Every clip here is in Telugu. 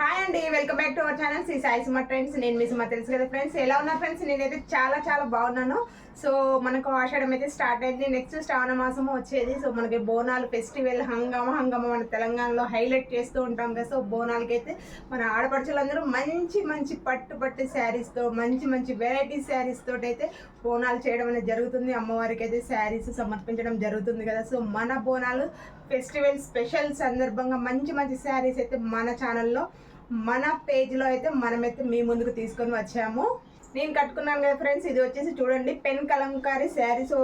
హాయ్ అండి welcome back to our channel Sri Sai Suma friends నేను మీ సుమ తెలుసు కదా ఫ్రెండ్స్ ఎలా ఉన్నా ఫ్రెండ్స్ నేనైతే చాలా చాలా బాగున్నాను. సో మనకు ఆషాఢం అయితే స్టార్ట్ అయింది. నెక్స్ట్ శ్రావణ మాసం వచ్చేది. సో మనకి బోనాలు ఫెస్టివల్ హంగామ హంగామ మన తెలంగాణలో హైలైట్ చేస్తూ ఉంటాం కదా. సో బోనాలకి అయితే మన ఆడపడుచులందరూ మంచి మంచి పట్టు పట్టు శారీస్తో మంచి మంచి వెరైటీ శారీస్ తోటి అయితే బోనాలు చేయడం అనేది జరుగుతుంది. అమ్మవారికి అయితే శారీస్ సమర్పించడం జరుగుతుంది కదా. సో మన బోనాలు ఫెస్టివల్ స్పెషల్ సందర్భంగా మంచి మంచి శారీస్ అయితే మన ఛానల్లో మన పేజ్లో అయితే మనమైతే మీ ముందుకు తీసుకొని వచ్చాము. నేను కట్టుకున్నాను కదా ఫ్రెండ్స్ ఇది వచ్చేసి చూడండి పెన్ కలంకారీ శారీ. సో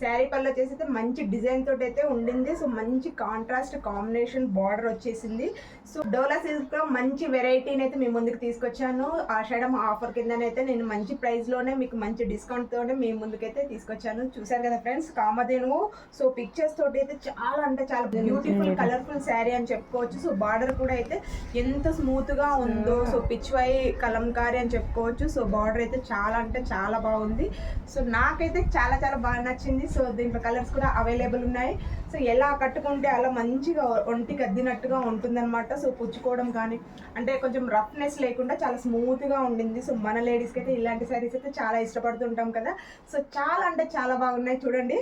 శారీ పళ్ళు వచ్చేసి అయితే మంచి డిజైన్ తోటి అయితే ఉండింది. సో మంచి కాంట్రాస్ట్ కాంబినేషన్ బార్డర్ వచ్చేసింది. సో డోలా సిల్క్లో మంచి వెరైటీని అయితే మీ ముందుకు తీసుకొచ్చాను. ఆషాఢం ఆఫర్ కిందనైతే నేను మంచి ప్రైస్లోనే మీకు మంచి డిస్కౌంట్ తోనే మీ ముందుకైతే తీసుకొచ్చాను. చూసారు కదా ఫ్రెండ్స్ కామధేను సో పిక్చర్స్ తోటి అయితే చాలా అంటే చాలా బ్యూటిఫుల్ కలర్ఫుల్ శారీ అని చెప్పుకోవచ్చు. సో బార్డర్ కూడా అయితే ఎంత స్మూత్గా ఉందో సో పిచ్ వై కలంకారీ అని చెప్పుకోవచ్చు. సో బార్డర్ అయితే చాలా అంటే చాలా బాగుంది. సో నాకైతే చాలా చాలా బాగా నచ్చింది. సో దీంట్లో కలర్స్ కూడా అవైలబుల్ ఉన్నాయి. సో ఎలా కట్టుకుంటే అలా మంచిగా ఒంటికి అద్దినట్టుగా ఉంటుందన్నమాట. సో పుచ్చుకోవడం కానీ అంటే కొంచెం రఫ్నెస్ లేకుండా చాలా స్మూత్గా ఉండింది. సో మన లేడీస్కి అయితే ఇలాంటి శారీస్ అయితే చాలా ఇష్టపడుతుంటాం కదా. సో చాలా అంటే చాలా బాగున్నాయి. చూడండి.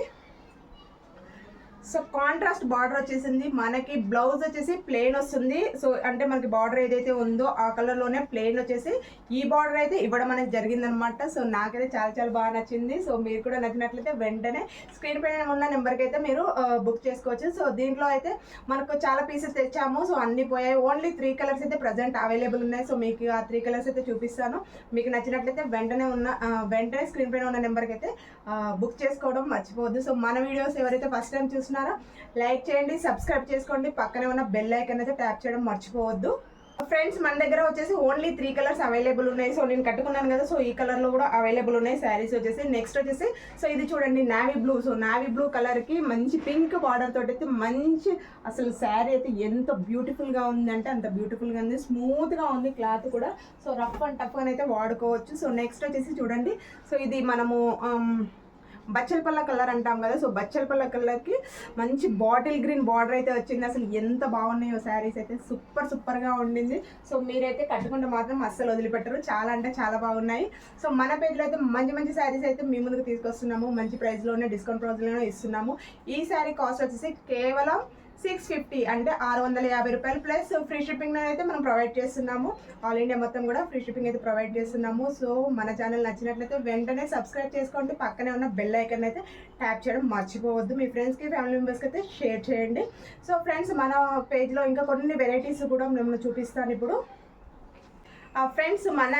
సో కాంట్రాస్ట్ బార్డర్ వచ్చేసింది. మనకి బ్లౌజ్ వచ్చేసి ప్లెయిన్ వస్తుంది. సో అంటే మనకి బార్డర్ ఏదైతే ఉందో ఆ కలర్లోనే ప్లెయిన్ వచ్చేసి ఈ బార్డర్ అయితే ఇవ్వడం అనేది జరిగిందనమాట సో నాకైతే చాలా చాలా బాగా నచ్చింది. సో మీరు కూడా నచ్చినట్లయితే వెంటనే స్క్రీన్ పైన ఉన్న నెంబర్కి అయితే మీరు బుక్ చేసుకోవచ్చు. సో దీంట్లో అయితే మనకు చాలా పీసెస్ తెచ్చాము. సో అన్ని పోయాయి. ఓన్లీ త్రీ కలర్స్ అయితే ప్రజెంట్ అవైలబుల్ ఉన్నాయి. సో మీకు ఆ త్రీ కలర్స్ అయితే చూపిస్తాను. మీకు నచ్చినట్లయితే వెంటనే ఉన్న వెంటనే స్క్రీన్ పైన ఉన్న నెంబర్కి అయితే బుక్ చేసుకోవడం మర్చిపోవద్దు. సో మన వీడియోస్ ఎవరైతే ఫస్ట్ టైం చూస్తున్నారో? లైక్ చేయండి సబ్స్క్రైబ్ చేసుకోండి. పక్కనే ఉన్న బెల్ ఐకన్ అయితే ట్యాప్ చేయడం మర్చిపోవద్దు. ఫ్రెండ్స్ మన దగ్గర వచ్చేసి ఓన్లీ త్రీ కలర్స్ అవైలబుల్ ఉన్నాయి. సో నేను కట్టుకున్నాను కదా సో ఈ కలర్లో కూడా అవైలబుల్ ఉన్నాయి. శారీస్ వచ్చేసి నెక్స్ట్ వచ్చేసి సో ఇది చూడండి navy blue so navy blue కలర్కి మంచి పింక్ బార్డర్ తోటి అయితే మంచి అసలు శారీ అయితే ఎంత బ్యూటిఫుల్గా ఉంది అంటే అంత బ్యూటిఫుల్గా ఉంది. స్మూత్గా ఉంది క్లాత్ కూడా. సో రఫ్ అండ్ టఫ్ అని అయితే వాడుకోవచ్చు. సో నెక్స్ట్ వచ్చేసి చూడండి. సో ఇది మనము um, ఆమ్, పళ్ళ కలర్ అంటాం కదా సో బచ్చలపల్ల కలర్కి మంచి బాటిల్ గ్రీన్ బార్డర్ అయితే వచ్చింది. అసలు ఎంత బాగున్నాయో శారీస్ అయితే సూపర్ సూపర్గా ఉండింది. సో మీరైతే కట్టుకుంటే మాత్రం అస్సలు వదిలిపెట్టరు. చాలా అంటే చాలా బాగున్నాయి. సో మన పేజ్లో అయితే మంచి మంచి శారీస్ అయితే మీ ముందుకు తీసుకొస్తున్నాము. మంచి ప్రైస్లోనే డిస్కౌంట్ ప్రైస్లోనే ఇస్తున్నాము. ఈ శారీ కాస్ట్ వచ్చేసి కేవలం సిక్స్ ఫిఫ్టీ అంటే ఆరు వందల యాభై రూపాయలు ప్లస్ ఫ్రీ షిప్పింగ్ అయితే మనం ప్రొవైడ్ చేస్తున్నాము. ఆల్ ఇండియా మొత్తం కూడా ఫ్రీ షిప్పింగ్ అయితే ప్రొవైడ్ చేస్తున్నాము. సో మన ఛానల్ నచ్చినట్లయితే వెంటనే సబ్స్క్రైబ్ చేసుకోండి. పక్కనే ఉన్న బెల్ ఐకన్ అయితే ట్యాప్ చేయడం మర్చిపోవద్దు. మీ ఫ్రెండ్స్కి ఫ్యామిలీ మెంబర్స్కి అయితే షేర్ చేయండి. సో ఫ్రెండ్స్ మన పేజ్లో ఇంకా కొన్ని వెరైటీస్ కూడా మేము చూపిస్తాను ఇప్పుడు. ఫ్రెండ్స్ మన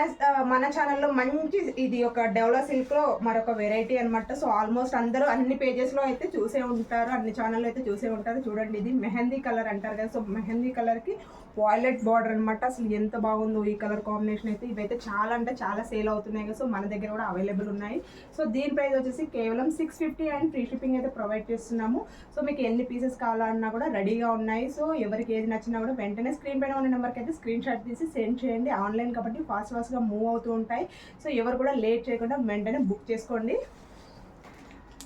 మన ఛానల్లో మంచి ఇది ఒక డెవలప్ సిల్క్లో మరొక వెరైటీ అనమాట సో ఆల్మోస్ట్ అందరూ అన్ని పేజెస్లో అయితే చూసే ఉంటారు అన్ని ఛానల్లో అయితే చూసే ఉంటారు. చూడండి ఇది మెహందీ కలర్ అంటారు కదా సో మెహందీ కలర్కి వాయిలెట్ బార్డర్ అనమాట అసలు ఎంత బాగుందో ఈ కలర్ కాంబినేషన్ అయితే. ఇవైతే చాలా అంటే చాలా సేల్ అవుతున్నాయి కదా. సో మన దగ్గర కూడా అవైలబుల్ ఉన్నాయి. సో దీని ప్రైస్ వచ్చేసి కేవలం six fifty and free shipping అయితే ప్రొవైడ్ చేస్తున్నాము. సో మీకు ఎన్ని పీసెస్ కావాలన్నా కూడా రెడీగా ఉన్నాయి. సో ఎవరికి ఏది నచ్చినా కూడా వెంటనే స్క్రీన్ పైన ఉన్న నెంబర్కి అయితే స్క్రీన్ షాట్ తీసి సెండ్ చేయండి. ఆన్లైన్ కాబట్టి ఫాస్ట్ ఫాస్ట్గా మూవ్ అవుతూ ఉంటాయి. సో ఎవరు కూడా లేట్ చేయకుండా వెంటనే బుక్ చేసుకోండి.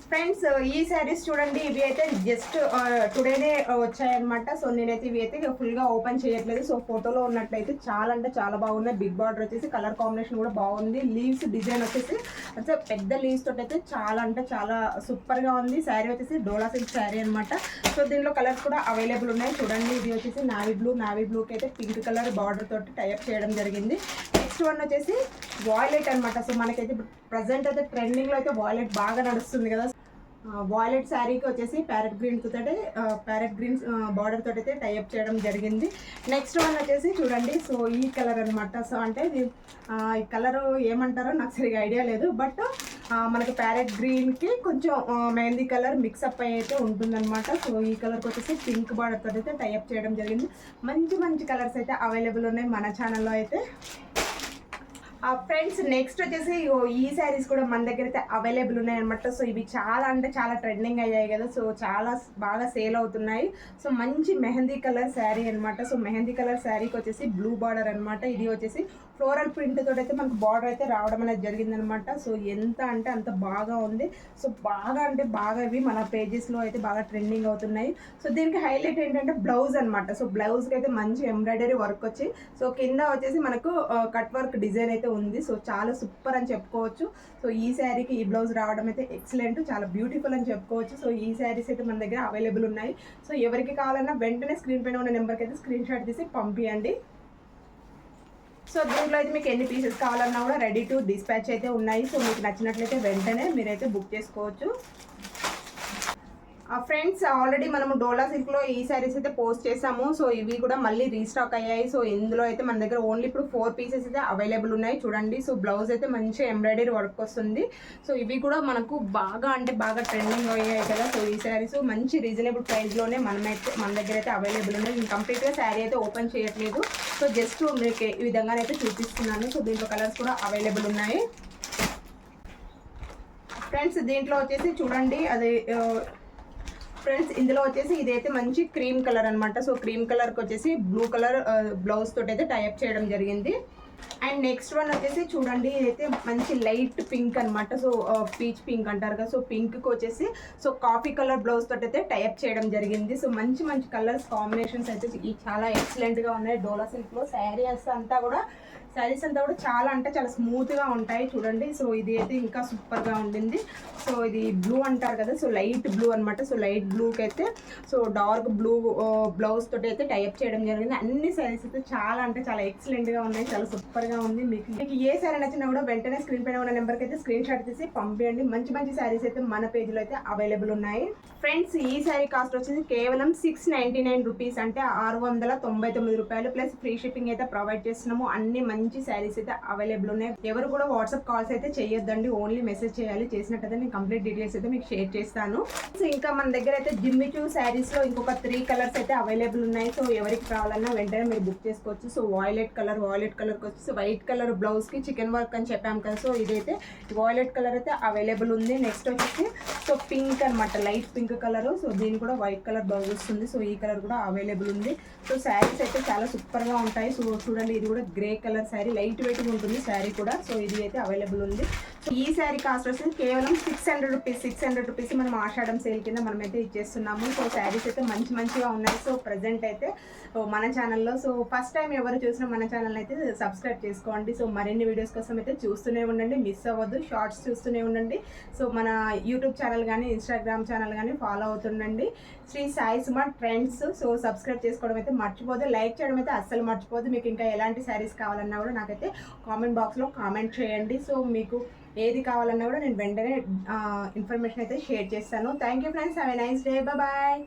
ఫ్రెండ్స్ ఈ శారీస్ చూడండి ఇవి అయితే జస్ట్ టుడేనే వచ్చాయన్నమాట. సో నేనైతే ఇవి అయితే ఫుల్గా ఓపెన్ చేయట్లేదు. సో ఫోటోలో ఉన్నట్లయితే చాలా అంటే చాలా బాగున్నాయి. బిగ్ బార్డర్ వచ్చేసి కలర్ కాంబినేషన్ కూడా బాగుంది. లీవ్స్ డిజైన్ వచ్చేసి అంటే పెద్ద లీవ్స్ తోటి అయితే చాలా అంటే చాలా సూపర్గా ఉంది. శారీ వచ్చేసి డోలా సిల్క్ శారీ అనమాట సో దీనిలో కలర్స్ కూడా అవైలబుల్ ఉన్నాయి. చూడండి ఇది వచ్చేసి నావీ బ్లూ నావీ బ్లూకి అయితే పింక్ కలర్ బార్డర్ తోటి టైప్ చేయడం జరిగింది. నెక్స్ట్ వన్ వచ్చేసి వాయిలెట్ అనమాట సో మనకైతే ప్రజెంట్ అయితే ట్రెండింగ్లో అయితే వాయిలెట్ బాగా నడుస్తుంది కదా. వాయిలెట్ శారీకి వచ్చేసి ప్యారెట్ గ్రీన్ తోటి ప్యారెట్ గ్రీన్ బార్డర్ తోటి అయితే టైప్ చేయడం జరిగింది. నెక్స్ట్ వన్ వచ్చేసి చూడండి. సో ఈ కలర్ అనమాట సో అంటే ఇది ఈ కలర్ ఏమంటారో నాకు సరిగా ఐడియా లేదు. బట్ మనకు ప్యారెట్ గ్రీన్కి కొంచెం మెహందీ కలర్ మిక్సప్ అయితే ఉంటుందన్నమాట. సో ఈ కలర్కి వచ్చేసి పింక్ బార్డర్ తోటి అయితే టైప్ చేయడం జరిగింది. మంచి మంచి కలర్స్ అయితే అవైలబుల్ ఉన్నాయి మన ఛానల్లో అయితే. ఫ్రెండ్స్ నెక్స్ట్ వచ్చేసి ఈ శారీస్ కూడా మన దగ్గర అయితే అవైలబుల్ ఉన్నాయి అనమాట సో ఇవి చాలా అంటే చాలా ట్రెండింగ్ అయ్యాయి కదా. సో చాలా బాగా సేల్ అవుతున్నాయి. సో మంచి మెహందీ కలర్ శారీ అనమాట సో మెహందీ కలర్ శారీకి వచ్చేసి బ్లూ బార్డర్ అనమాట ఇది వచ్చేసి ఫ్లోరల్ ప్రింట్ తోటి అయితే మనకు బార్డర్ అయితే రావడం అనేది జరిగిందనమాట సో ఎంత అంటే అంత బాగా ఉంది. సో బాగా అంటే బాగా ఇవి మన పేజెస్లో అయితే బాగా ట్రెండింగ్ అవుతున్నాయి. సో దీనికి హైలైట్ ఏంటంటే బ్లౌజ్ అనమాట సో బ్లౌజ్కి అయితే మంచి ఎంబ్రాయిడరీ వర్క్ వచ్చి సో కింద వచ్చేసి మనకు కట్ వర్క్ డిజైన్ అయితే ఉంది. సో చాలా సూపర్ అని చెప్పుకోవచ్చు. సో ఈ శారీకి ఈ బ్లౌజ్ రావడం అయితే ఎక్సలెంట్. చాలా బ్యూటిఫుల్ అని చెప్పుకోవచ్చు. సో ఈ శారీస్ అయితే మన దగ్గర అవైలబుల్ ఉన్నాయి. సో ఎవరికి కావాలన్నా వెంటనే స్క్రీన్ పైన ఉన్న నెంబర్కి అయితే స్క్రీన్ షాట్ తీసి పంపించండి సో దీంట్లో అయితే మీకు ఎన్ని పీసెస్ కావాలన్నా కూడా రెడీ టు డిస్పాచ్ అయితే ఉన్నాయి. సో మీకు నచ్చినట్లయితే వెంటనే మీరైతే బుక్ చేసుకోవచ్చు. ఫ్రెండ్స్ ఆల్రెడీ మనము డోలా సిల్క్లో ఈ శారీస్ అయితే పోస్ట్ చేసాము. సో ఇవి కూడా మళ్ళీ రీస్టాక్ అయ్యాయి. సో ఇందులో అయితే మన దగ్గర ఓన్లీ ఇప్పుడు ఫోర్ పీసెస్ అయితే అవైలబుల్ ఉన్నాయి. చూడండి. సో బ్లౌజ్ అయితే మంచి ఎంబ్రాయిడరీ వర్క్ వస్తుంది. సో ఇవి కూడా మనకు బాగా అంటే బాగా ట్రెండింగ్ అయ్యాయి కదా. సో ఈ శారీస్ మంచి రీజనబుల్ ప్రైస్లోనే మనమైతే మన దగ్గర అయితే అవైలబుల్ ఉన్నాయి. నేను కంప్లీట్గా శారీ అయితే ఓపెన్ చేయట్లేదు. సో జస్ట్ మీకు ఈ విధంగానైతే చూపిస్తున్నాను. సో దీంట్లో కలర్స్ కూడా అవైలబుల్ ఉన్నాయి. ఫ్రెండ్స్ దీంట్లో వచ్చేసి చూడండి. అది ఫ్రెండ్స్ ఇందులో వచ్చేసి ఇదైతే మంచి క్రీమ్ కలర్ అన్నమాట. సో క్రీమ్ కలర్కి వచ్చేసి బ్లూ కలర్ బ్లౌజ్ తోటి అయితే టైప్ చేయడం జరిగింది. అండ్ నెక్స్ట్ వన్ వచ్చేసి చూడండి ఇదైతే మంచి లైట్ పింక్ అనమాట సో పీచ్ పింక్ అంటారు కదా సో పింక్కి వచ్చేసి సో కాఫీ కలర్ బ్లౌజ్ తోటి అయితే టైప్ చేయడం జరిగింది. సో మంచి మంచి కలర్స్ కాంబినేషన్స్ అయితే చాలా ఎక్సలెంట్గా ఉన్నాయి. డోలా సిల్క్లో శారీస్ అంతా కూడా శారీస్ అంతా కూడా చాలా అంటే చాలా స్మూత్గా ఉంటాయి చూడండి. సో ఇది అయితే ఇంకా సూపర్గా ఉండింది. సో ఇది బ్లూ అంటారు కదా సో లైట్ బ్లూ అనమాట సో లైట్ బ్లూకి అయితే సో డార్క్ బ్లూ బ్లౌజ్ తోటి అయితే టైప్ చేయడం జరిగింది. అన్ని శారీస్ అయితే చాలా అంటే చాలా ఎక్సలెంట్గా ఉన్నాయి. చాలా సూపర్గా ఉంది. మీకు మీకు ఏ శారీ నచ్చినా కూడా వెంటనే స్క్రీన్ పైన ఉన్న నెంబర్కి అయితే స్క్రీన్ షాట్ తీసి పంపించండి మంచి మంచి శారీస్ అయితే మన పేజీలో అయితే అవైలబుల్ ఉన్నాయి. ఫ్రెండ్స్ ఈ శారీ కాస్ట్ వచ్చేసి కేవలం సిక్స్ నైంటీ నైన్ రూపీస్ అంటే ఆరు వందల తొంభై తొమ్మిది రూపాయలు. ప్లస్ ఫ్రీ షిప్పింగ్ అయితే ప్రొవైడ్ చేస్తున్నాము. అన్ని మంచి శారీస్ అయితే అవైలబుల్ ఉన్నాయి. ఎవరు కూడా వాట్సాప్ కాల్స్ అయితే చేయొద్దండి. ఓన్లీ మెసేజ్ చేయాలి. చేసినట్టయితే నేను కంప్లీట్ డీటెయిల్స్ అయితే మీకు షేర్ చేస్తాను. సో ఇంకా మన దగ్గర అయితే జిమ్మిచూ శారీస్లో ఇంకొక త్రీ కలర్స్ అయితే అవైలబుల్ ఉన్నాయి. సో ఎవరికి కావాలన్నా వెంటనే మీరు బుక్ చేసుకోవచ్చు. So violet colour violet colour వచ్చేసి వైట్ కలర్ బ్లౌజ్కి చికెన్ వర్క్ అని చెప్పాం కదా. సో ఇదైతే వాయిలెట్ కలర్ అయితే అవైలబుల్ ఉంది. నెక్స్ట్ వచ్చేసి సో పింక్ అన్నమాట. లైట్ పింక్ కలర్ సో దీని కూడా వైట్ కలర్ బ్లౌజ్ వస్తుంది. సో ఈ కలర్ కూడా అవైలబుల్ ఉంది. సో శారీస్ అయితే చాలా సూపర్గా ఉంటాయి. సో చూడండి ఇది కూడా grey colour sari light weight ఉంటుంది శారీ కూడా. సో ఇది అయితే అవైలబుల్ ఉంది. సో ఈ శారీ కాస్ట్ వచ్చేసి కేవలం six hundred rupees six hundred rupees మనం ఆషాఢం సేల్ కింద మనం అయితే ఇచ్చేస్తున్నాము. సో శారీస్ అయితే మంచి మంచిగా ఉన్నాయి. సో ప్రజెంట్ అయితే మన ఛానల్లో సో ఫస్ట్ టైం ఎవరు చూసినా మన ఛానల్ అయితే సబ్స్క్రైబ్ చేసుకోండి. సో మరిన్ని వీడియోస్ కోసం అయితే చూస్తూనే ఉండండి. మిస్ అవ్వద్దు. షార్ట్స్ చూస్తూనే ఉండండి. సో మన యూట్యూబ్ ఛానల్ కానీ ఇన్స్టాగ్రామ్ ఛానల్ కానీ follow అవుతుండండి. Sri Sai Suma trends so subscribe చేసుకోవడం అయితే మర్చిపోదు లైక్ చేయడం అయితే అస్సలు మర్చిపోదు మీకు ఇంకా ఎలాంటి శారీస్ కావాలన్నా కూడా నాకైతే కామెంట్ బాక్స్లో కామెంట్ చేయండి. సో మీకు ఏది కావాలన్నా కూడా నేను వెంటనే ఇన్ఫర్మేషన్ అయితే షేర్ చేస్తాను. Thank you friends have a nice day bye